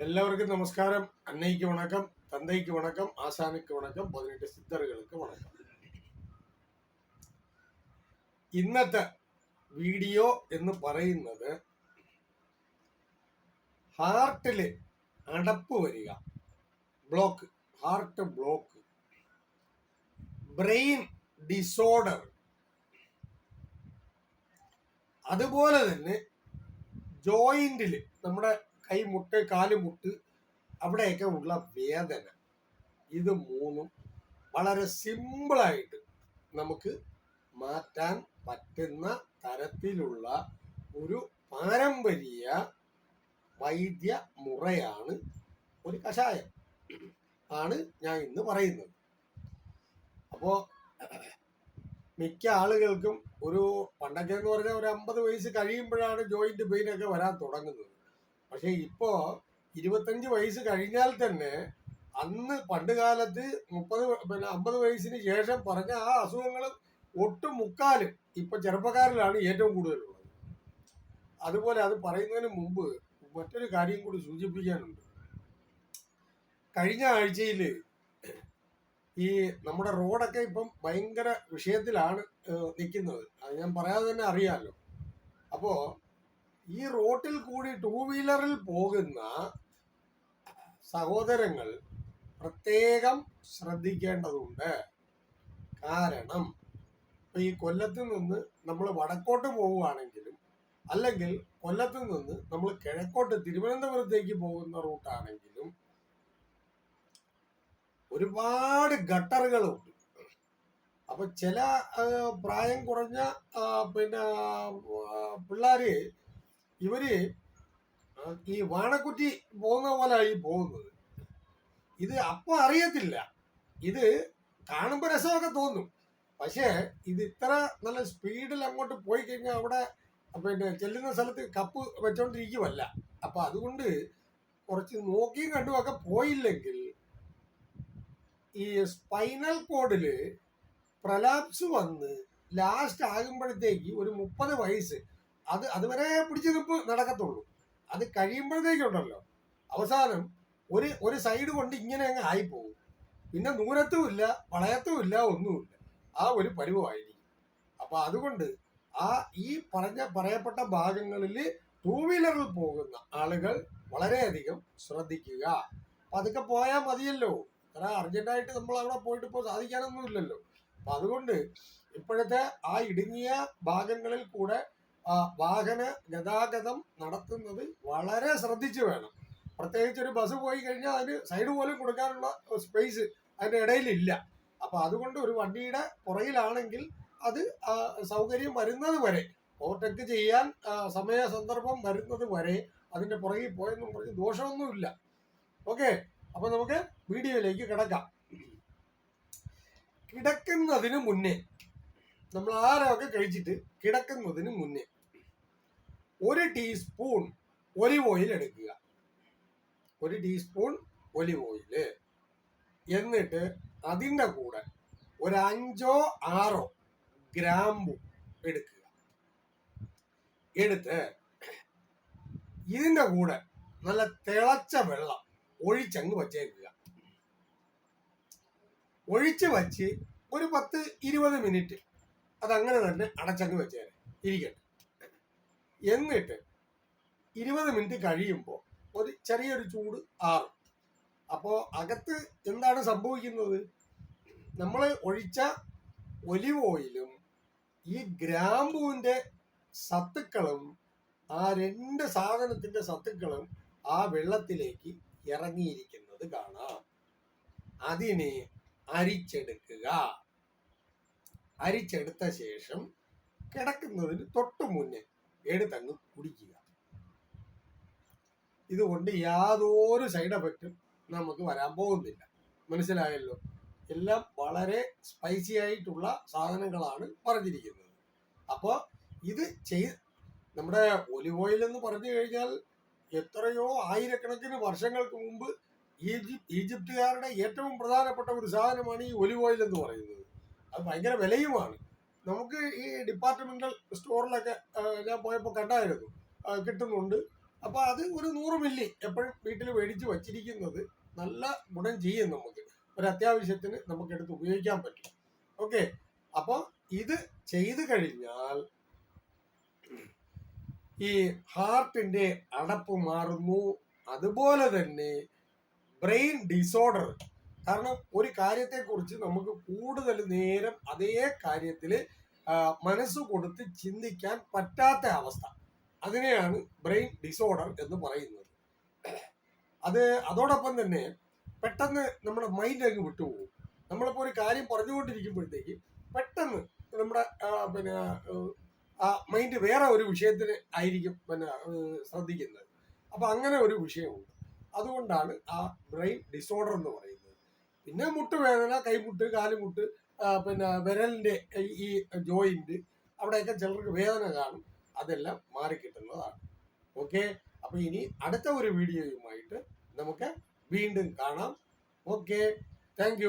எல்லாருக்கும் நமஸ்காரம் அன்னைக்கு வணக்கம் தந்தைக்கு வணக்கம் ஆசானுக்கு வணக்கம் പതിനെട്ട് സിദ്ധറുകൾക്ക് വണക്കം ഇന്നത്തെ വീഡിയോ എന്ന് പറയുന്നത് ഹാർട്ടില് അടപ്പ് വരിക block heart block brain disorder അതുപോലെ തന്നെ ജോയിന്റിൽ നമ്മുടെ കൈമുട്ട് കാലുമുട്ട് അവിടെയൊക്കെ ഉള്ള വേദന. ഇത് മൂന്നും വളരെ സിമ്പിളായിട്ട് നമുക്ക് മാറ്റാൻ പറ്റുന്ന തരത്തിലുള്ള ഒരു പാരമ്പര്യ വൈദ്യ മുറയാണ് ഒരു കഷായം. ആണ് ഞാൻ ഇന്ന് പറയുന്നത്. അപ്പോൾ മിക്ക ആളുകൾക്കും ഒരു പണ്ടൊക്കെ എന്ന് പറഞ്ഞാൽ ഒരു അമ്പത് വയസ്സ് കഴിയുമ്പോഴാണ് ജോയിന്റ് പെയിൻ ഒക്കെ വരാൻ തുടങ്ങുന്നത്. പക്ഷെ ഇപ്പോ ഇരുപത്തഞ്ച് വയസ്സ് കഴിഞ്ഞാൽ തന്നെ അന്ന് പണ്ട് കാലത്ത് മുപ്പത് പിന്നെ അമ്പത് വയസ്സിന് ശേഷം പറഞ്ഞ ആ അസുഖങ്ങൾ ഒട്ടും മുക്കാലും ഇപ്പൊ ചെറുപ്പക്കാരിലാണ് ഏറ്റവും കൂടുതലുള്ളത്. അതുപോലെ അത് പറയുന്നതിന് മുമ്പ് മറ്റൊരു കാര്യം കൂടി സൂചിപ്പിക്കാനുണ്ട്. കഴിഞ്ഞ ആഴ്ചയിൽ ഈ നമ്മുടെ റോഡൊക്കെ ഇപ്പം ഭയങ്കര വിഷയത്തിലാണ് നിൽക്കുന്നത് അത് ഞാൻ പറയാതെ തന്നെ അറിയാമല്ലോ അപ്പോ ഈ റോട്ടിൽ കൂടി ടൂ വീലറിൽ പോകുന്ന സഹോദരങ്ങൾ പ്രത്യേകം ശ്രദ്ധിക്കേണ്ടതുണ്ട്. കാരണം ഇപ്പൊ ഈ കൊല്ലത്ത് നിന്ന് നമ്മൾ വടക്കോട്ട് പോവുകയാണെങ്കിലും അല്ലെങ്കിൽ കൊല്ലത്ത് നിന്ന് നമ്മൾ കിഴക്കോട്ട് തിരുവനന്തപുരത്തേക്ക് പോകുന്ന റൂട്ടാണെങ്കിലും ഒരുപാട് ഗട്ടറുകളുണ്ട്. അപ്പൊ ചില പ്രായം കുറഞ്ഞ പിന്നെ പിള്ളേര് ഇവർ ഈ വാണക്കുറ്റി പോകുന്ന പോലായി പോകുന്നത്. ഇത് അപ്പൊ അറിയത്തില്ല. ഇത് കാണുമ്പോ രസമൊക്കെ തോന്നും. പക്ഷേ ഇത് ഇത്ര നല്ല സ്പീഡിൽ അങ്ങോട്ട് പോയി കഴിഞ്ഞാൽ അവിടെ പിന്നെ ചെല്ലുന്ന സ്ഥലത്ത് കപ്പ് വെച്ചോണ്ടിരിക്കുമല്ല അപ്പൊ അതുകൊണ്ട് കുറച്ച് നോക്കിയും കണ്ടും ഒക്കെ പോയില്ലെങ്കിൽ ഈ സ്പൈനൽ കോഡിൽ പ്രലാപ്സ് വന്ന് ലാസ്റ്റ് ആകുമ്പോഴത്തേക്ക് ഒരു മുപ്പത് വയസ്സ് അത് അതുവരെ പിടിച്ചു നിൽപ്പ് നടക്കത്തുള്ളൂ. അത് കഴിയുമ്പോഴത്തേക്കുണ്ടല്ലോ. അവസാനം ഒരു ഒരു സൈഡ് കൊണ്ട് ഇങ്ങനെ അങ്ങ് ആയിപ്പോകും പിന്നെ ദൂരത്തും ഇല്ല വളയത്തും ഇല്ല ഒന്നുമില്ല ആ ഒരു പരുവമായിരിക്കും. അപ്പൊ അതുകൊണ്ട് ആ ഈ പറഞ്ഞ പറയപ്പെട്ട ഭാഗങ്ങളിൽ ടൂ വീലറിൽ പോകുന്ന ആളുകൾ വളരെയധികം ശ്രദ്ധിക്കുക. അപ്പൊ അതൊക്കെ പോയാൽ മതിയല്ലോ. അത്ര അർജന്റായിട്ട് നമ്മൾ അവിടെ പോയിട്ട് ഇപ്പോൾ സാധിക്കാനൊന്നുമില്ലല്ലോ അപ്പൊ അതുകൊണ്ട് ഇപ്പോഴത്തെ ആ ഇടുങ്ങിയ ഭാഗങ്ങളിൽ കൂടെ വാഹന ഗതാഗതം നടത്തുന്നത് വളരെ ശ്രദ്ധിച്ചു വേണം. പ്രത്യേകിച്ച് ഒരു ബസ് പോയി കഴിഞ്ഞാൽ അതിന് സൈഡ് പോലും കൊടുക്കാനുള്ള സ്പേസ് അതിന്റെ ഇടയിലില്ല. അപ്പൊ അതുകൊണ്ട് ഒരു വണ്ടിയുടെ പുറകിലാണെങ്കിൽ അത് സൗകര്യം വരുന്നത് വരെ ഓവർടേക്ക് ചെയ്യാൻ സമയ സന്ദർഭം വരുന്നത് വരെ അതിന്റെ പുറകിൽ പോയെന്നും പറഞ്ഞ് ദോഷമൊന്നുമില്ല. ഓക്കെ? അപ്പൊ നമുക്ക് വീഡിയോയിലേക്ക് കിടക്കാം. കിടക്കുന്നതിന് മുന്നേ നമ്മൾ ആരൊക്കെ കഴിച്ചിട്ട് കിടക്കുന്നതിന് മുന്നേ ഒരു ടീസ്പൂൺ ഒലിവ് ഓയിൽ എടുക്കുക. ഒരു ടീസ്പൂൺ ഒലിവ് ഓയിൽ എന്നിട്ട് അതിന്റെ കൂടെ ഒരു അഞ്ചോ ആറോ ഗ്രാമ്പു എടുക്കുക. എടുത്ത് ഇതിന്റെ കൂടെ നല്ല തിളച്ച വെള്ളം ഒഴിച്ചങ്ങ് വച്ചേക്കുക. ഒഴിച്ച് വച്ച് ഒരു പത്ത് ഇരുപത് മിനിറ്റ് അതങ്ങനെ തന്നെ അടച്ചങ്ങ് വെച്ചേരെ ഇരിക്കട്ടെ. എന്നിട്ട് ഇരുപത് മിനിറ്റ് കഴിയുമ്പോൾ ഒരു ചെറിയൊരു ചൂട് ആറും. അപ്പോൾ അകത്ത് എന്താണ് സംഭവിക്കുന്നത്? നമ്മൾ ഒഴിച്ച ഒലിവ് ഓയിലും ഈ ഗ്രാമ്പൂവിന്റെ സത്തുക്കളും ആ രണ്ട് സാധനത്തിന്റെ സത്തുക്കളും ആ വെള്ളത്തിലേക്ക് ഇറങ്ങിയിരിക്കുന്നത് കാണാം. അതിനെ അരിച്ചെടുക്കുക. അരിച്ചെടുത്ത ശേഷം കിടക്കുന്നതിന് തൊട്ടു മുന്നേ എടുത്തങ്ങ് കുടിക്കുക. ഇതുകൊണ്ട് യാതൊരു സൈഡ് എഫക്റ്റും നമുക്ക് വരാൻ പോകുന്നില്ല. മനസ്സിലായല്ലോ? എല്ലാം വളരെ സ്പൈസി ആയിട്ടുള്ള സാധനങ്ങളാണ് പറഞ്ഞിരിക്കുന്നത്. അപ്പോൾ ഇത് ചെയ് നമ്മുടെ ഒലിവ് ഓയിൽ എന്ന് പറഞ്ഞു കഴിഞ്ഞാൽ എത്രയോ ആയിരക്കണക്കിന് വർഷങ്ങൾക്ക് മുമ്പ് ഈജിപ്ത് ഈജിപ്തുകാരുടെ ഏറ്റവും പ്രധാനപ്പെട്ട ഒരു സാധനമാണ് ഈ ഒലിവ് ഓയിൽ എന്ന് പറയുന്നത്. അത് ഭയങ്കര വിലയുമാണ്. നമുക്ക് ഈ ഡിപ്പാർട്ട്മെന്റൽ സ്റ്റോറിലൊക്കെ ഞാൻ പോയപ്പോൾ കണ്ടായിരുന്നു. കിട്ടുന്നുണ്ട്. അപ്പൊ അത് ഒരു നൂറ് മില്ലി എപ്പോഴും വീട്ടിൽ മേടിച്ച് വച്ചിരിക്കുന്നത് നല്ല ഗുണം ചെയ്യും നമുക്ക്. ഒരു അത്യാവശ്യത്തിന് നമുക്ക് എടുത്ത് ഉപയോഗിക്കാൻ പറ്റും. ഓക്കെ. അപ്പോൾ ഇത് ചെയ്തു കഴിഞ്ഞാൽ ഈ ഹാർട്ടിന്റെ അടപ്പ് മാറുന്നു. അതുപോലെ തന്നെ ബ്രെയിൻ ഡിസോർഡർ കാരണം ഒരു കാര്യത്തെക്കുറിച്ച് നമുക്ക് കൂടുതൽ നേരം അതേ കാര്യത്തിൽ മനസ്സ് കൊടുത്ത് ചിന്തിക്കാൻ പറ്റാത്ത അവസ്ഥ. അതിനെയാണ് ബ്രെയിൻ ഡിസോർഡർ എന്ന് പറയുന്നത്. അത് അതോടൊപ്പം തന്നെ പെട്ടെന്ന് നമ്മുടെ മൈൻഡ് അങ്ങ് വിട്ടുപോകും. നമ്മളിപ്പോൾ ഒരു കാര്യം പറഞ്ഞുകൊണ്ടിരിക്കുമ്പോഴത്തേക്ക് പെട്ടെന്ന് നമ്മുടെ പിന്നെ ആ മൈൻഡ് വേറെ ഒരു വിഷയത്തിന് ആയിരിക്കും പിന്നെ ശ്രദ്ധിക്കുന്നത്. അപ്പം അങ്ങനെ ഒരു വിഷയമുണ്ട്. അതുകൊണ്ടാണ് ആ ബ്രെയിൻ ഡിസോർഡർ എന്ന് പറയുന്നത്. പിന്നെ മുട്ട് വേദന കൈമുട്ട് കാലുമുട്ട് പിന്നെ വിരലിന്റെ ഈ- ജോയിന്റ് അവിടെയൊക്കെ ചിലർക്ക് വേദന കാണും. അതെല്ലാം മാറിക്കിട്ടുന്നതാണ്. ഓക്കെ അപ്പൊ ഇനി അടുത്ത ഒരു വീഡിയോയുമായിട്ട് നമുക്ക് വീണ്ടും കാണാം. Okay thank